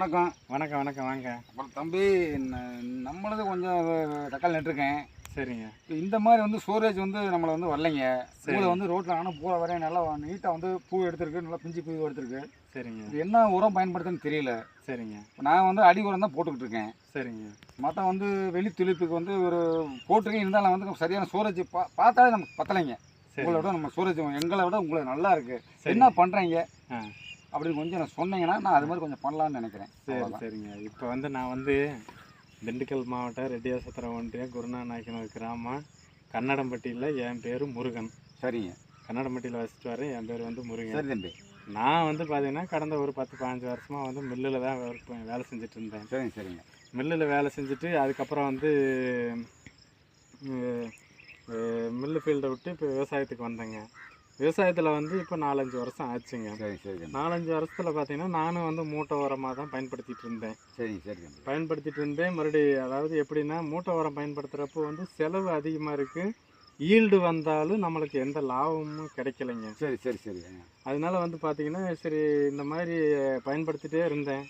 வணக்கம். வணக்கம் வணக்கம் வாங்க. அப்புறம் தம்பி நம்மளது கொஞ்சம் தக்காளி நட்டுருக்கேன். சரிங்க. இந்த மாதிரி வந்து ஸ்டோரேஜ் வந்து நம்மளை வந்து வரலைங்க. பூவில் வந்து ரோட்டில் ஆனால் பூவை வரையும் நல்லா நீட்டாக வந்து பூ எடுத்திருக்கு. நல்லா பிஞ்சு பூ எடுத்திருக்கு. சரிங்க. இது என்ன உரம் பயன்படுத்துன்னு தெரியல. சரிங்க. நான் வந்து அடி உரம் தான் போட்டுக்கிட்டு இருக்கேன். சரிங்க. மற்ற வந்து வெளி துளிப்புக்கு வந்து ஒரு போட்டிருக்கேன். இருந்தாலும் வந்து சரியான ஸ்டோரேஜ் பா பார்த்தாலே நமக்கு பத்தலைங்க. உங்களை விட நம்ம ஸ்டோரேஜ் எங்களை விட உங்களுக்கு நல்லா இருக்கு. சரி. என்ன பண்ணுறீங்க அப்படின்னு கொஞ்சம் நான் சொன்னீங்கன்னா நான் அது மாதிரி கொஞ்சம் பண்ணலாம்னு நினைக்கிறேன். சரி. சரிங்க. இப்போ வந்து நான் வந்து திண்டுக்கல் மாவட்டம் ரெட்டியாசத்திரம் ஒன்றியம் குருநாநாயக்கனூர் கிராமம் கன்னடம்பட்டியில் என் பேர் முருகன். சரிங்க. கன்னடம்பட்டியில் வசிச்சுட்டு வரேன். என் பேர் வந்து முருகன். சரி தம்பி. நான் வந்து பார்த்தீங்கன்னா கடந்த ஒரு பத்து பதினஞ்சு வருஷமாக வந்து மில்லில் தான் வேலை செஞ்சுட்டு இருந்தேன். சரிங்க சரிங்க. மில்லில் வேலை செஞ்சுட்டு அதுக்கப்புறம் வந்து மில்லு ஃபீல்டை விட்டு இப்போ விவசாயத்துக்கு வந்தேங்க. விவசாயத்தில் வந்து இப்போ நாலஞ்சு வருஷம் ஆச்சுங்க. சரி சரி நாலஞ்சு வருஷத்தில் பார்த்தீங்கன்னா நானும் வந்து மூட்டை உரமாக தான் பயன்படுத்திட்டு இருந்தேன். சரி தம்பி பயன்படுத்திட்டு இருந்தேன். மறுபடியும் அதாவது எப்படின்னா மூட்டை உரம் பயன்படுத்துகிறப்போ வந்து செலவு அதிகமாக இருக்குது ஈல்டு வந்தாலும் நம்மளுக்கு எந்த லாபமும் கிடைக்கலைங்க. சரி சரி சரி. அதனால வந்து பார்த்தீங்கன்னா சரி இந்த மாதிரி பயன்படுத்திட்டே இருந்தேன்.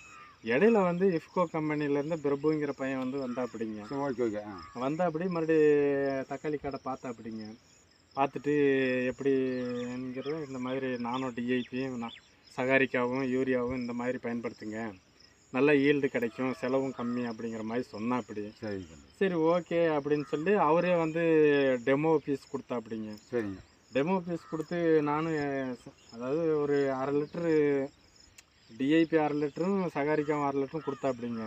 இடையில வந்து இஃப்கோ கம்பெனிலேருந்து பிரபுங்கிற பையன் வந்து வந்தா அப்படிங்க சரி ஓகே ஓகே. வந்தா அப்படி மறுபடி தக்காளி கடை பார்த்தா அப்படிங்க பார்த்துட்டு எப்படிங்கிறது இந்த மாதிரி நானும் டிஐபியும் சகாரிக்காவும் யூரியாவும் இந்த மாதிரி பயன்படுத்துங்க. நல்ல ஈல்டு கிடைக்கும் செலவும் கம்மி அப்படிங்கிற மாதிரி சொன்னா அப்படி. சரி சரி ஓகே அப்படின்னு சொல்லி அவரே வந்து டெமோ பீஸ் கொடுத்தா அப்படிங்க சரிங்க. டெமோ பீஸ் கொடுத்து நானும் அதாவது ஒரு அரை லிட்டரு டிஐபி அரை லிட்டரும் சகாரிக்காவும் அரை லிட்டரும் கொடுத்தா அப்படிங்க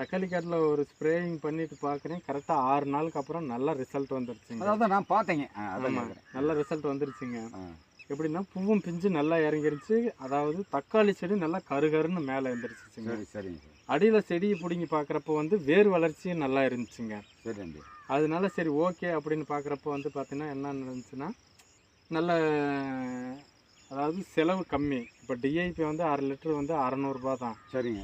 தக்காளி காட்டில் ஒரு ஸ்ப்ரேயிங் பண்ணிட்டு பார்க்குறேன் கரெக்டாக ஆறு நாளுக்கு அப்புறம் நல்ல ரிசல்ட் வந்துருச்சுங்க. அதாவது நான் பார்த்தேங்க. ஆ அதான் ஆமா, கேட்குறேன் நல்ல ரிசல்ட் வந்துருச்சுங்க. எப்படின்னா பூவும் பிஞ்சு நல்லா இறங்கிருச்சு. அதாவது தக்காளி செடி நல்லா கருகருன்னு மேலே எழுந்திரிச்சிச்சுங்க சரி சரிங்க சார். அடியில் செடியை பிடுங்கி பார்க்குறப்ப வந்து வேர் வளர்ச்சியும் நல்லா இருந்துச்சுங்க. சரி தம்பி அதனால சரி ஓகே அப்படின்னு பார்க்குறப்ப வந்து பார்த்தீங்கன்னா என்ன நடந்துச்சுன்னா நல்ல அதாவது செலவு கம்மி. இப்போ டிஐபி வந்து அரை லிட்டர் வந்து அறநூறுபா தான். சரிங்க.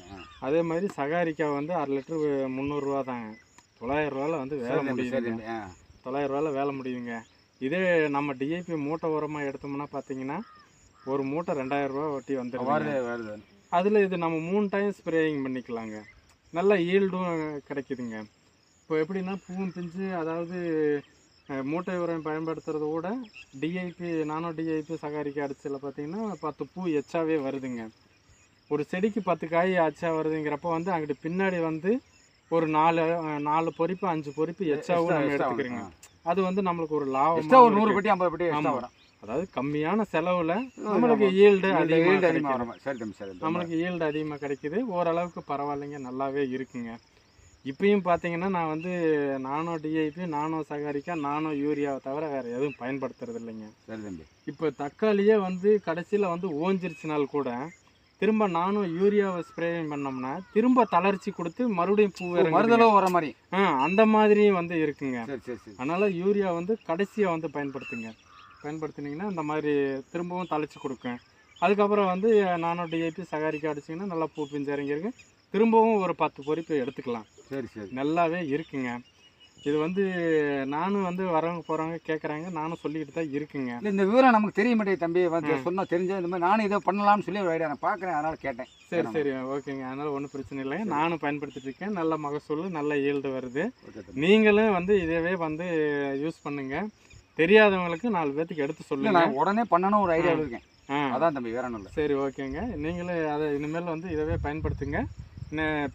அதே மாதிரி சகாரிக்கா வந்து அரை லிட்டர் முந்நூறுரூவா தாங்க. தொள்ளாயிரரூவாவில் வந்து வேலை முடியுதுங்க. தொள்ளாயிரரூவாவில் வேலை முடியுங்க இதே நம்ம டிஐபி மூட்டை உரமாக எடுத்தோம்னா பார்த்தீங்கன்னா ஒரு மூட்டை ரெண்டாயிரரூவா ஒட்டி வருது அதில் இது நம்ம மூணு டைம் ஸ்ப்ரேயிங் பண்ணிக்கலாங்க. நல்ல ஈல்டும் கிடைக்குதுங்க. இப்போ எப்படின்னா பூவும் பிஞ்சு அதாவது மூட்டை உரம் பயன்படுத்துறத விட டிஐபி நானோ டிஐபி சகாரிக்கு அடிச்சதில் பார்த்தீங்கன்னா பத்து பூ எச்சாவே வருதுங்க. ஒரு செடிக்கு பத்து காய் ஆச்சா வருதுங்கிறப்ப வந்து அங்கிட்டு பின்னாடி வந்து ஒரு நாலு நாலு பொறிப்பு அஞ்சு பொறிப்பு எச்சாவும் நம்ம எடுத்துக்கிறோங்க. அது வந்து நம்மளுக்கு ஒரு எக்ஸ்ட்ரா ஒரு லாபம் நூறு பெட்டி ஐம்பது பெட்டி. வரும் அதாவது கம்மியான செலவுல நம்மளுக்கு ஈல்டு அதிகமாக நம்மளுக்கு ஈல்டு அதிகமாக கிடைக்குது. ஓரளவுக்கு பரவாயில்லைங்க நல்லாவே இருக்குங்க. இப்பயும் பார்த்தீங்கன்னா நான் வந்து நானோ டிஐபி நானோ சகாரிக்கா நானோ யூரியாவை தவிர வேறு எதுவும் பயன்படுத்துறது இல்லைங்க. சரி தம்பி. இப்போ தக்காளியே வந்து கடைசியில் வந்து ஓஞ்சிருச்சுனால் கூட திரும்ப நானும் யூரியாவை ஸ்ப்ரே பண்ணோம்னா திரும்ப தளர்ச்சி கொடுத்து மறுபடியும் பூ. மருதளவு வர மாதிரி. ஆ அந்த மாதிரியும் வந்து இருக்குங்க. சரி சரி சரி. அதனால் யூரியா வந்து கடைசியாக வந்து பயன்படுத்துங்க. பயன்படுத்துனீங்கன்னா இந்த மாதிரி திரும்பவும் தழைச்சி கொடுக்கும். அதுக்கப்புறம் வந்து நானோ டிஐபி சகாரிக்கா அடிச்சிங்கன்னா நல்லா பூ பிஞ்சு இறங்கியிருக்கு. திரும்பவும் ஒரு பத்து பொறிப்பு எடுத்துக்கலாம். சரி சரி. நல்லாவே இருக்குங்க. இது வந்து நானும் வந்து வரவங்க போகிறவங்க கேட்குறாங்க நானும் சொல்லிக்கிட்டு தான் இருக்குங்க. இல்லை இந்த விவரம் நமக்கு தெரிய மாட்டேங்குது தம்பி. வந்து ம். சொன்னா தெரிஞ்ச இந்த மாதிரி நானும் இதை பண்ணலாம்னு சொல்லி ஒரு ஐடியா நான் பார்க்குறேன் அதனால கேட்டேன். சரி சரி. ஓகேங்க. அதனால் ஒன்றும் பிரச்சனை இல்லைங்க. நானும் பயன்படுத்திட்டு இருக்கேன். நல்ல மகசூல் நல்ல ஈல்டு வருது. நீங்களும் வந்து இதவே வந்து யூஸ் பண்ணுங்க. தெரியாதவங்களுக்கு நாலு பேர்த்துக்கு எடுத்து இல்லை சொல்லுங்க. நான் உடனே பண்ணணும் ஒரு ஐடியாவில் இருக்கேன் அதான் தம்பி வேற ஒன்றும் இல்லை. சரி ஓகேங்க. நீங்களும் அதை இனிமேல் வந்து இதவே பயன்படுத்துங்க.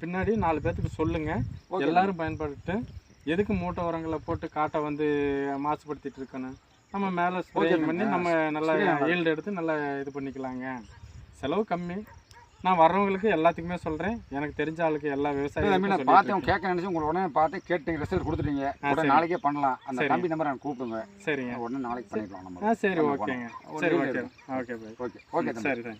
பின்னாடி நாலு பேர்த்துக்கு சொல்லுங்க. ஓகே. எல்லாரும் பயன்படுத்து எதுக்கு மூட்டை உரங்களை போட்டு காட்டை வந்து மாசுபடுத்திட்டு இருக்கணும் நம்ம மேலே ஸ்ப்ரேயிங் பண்ணி நம்ம நல்லா ஈல்டு எடுத்து நல்லா இது பண்ணிக்கலாங்க. செலவு கம்மி. நான் வர்றவங்களுக்கு எல்லாத்துக்குமே சொல்கிறேன் எனக்கு தெரிஞ்ச ஆளுக்கு எல்லா விவசாயிகளுக்கும் நான் பார்த்தேன். கேட்க நினச்சி உங்களை உடனே பார்த்து கேட்டு ரிசல்ட் கொடுத்துட்டீங்க. உடனே. நாளைக்கே பண்ணலாம். அந்த. தம்பி நம்பர் எனக்கு கூப்பிடுங்க. சரிங்க. உடனே நாளைக்கு பண்ணிக்கலாம் நம்ம. சரி. ஓகேங்க. சரி ஓகே. Okay okay. ஓகே சரி.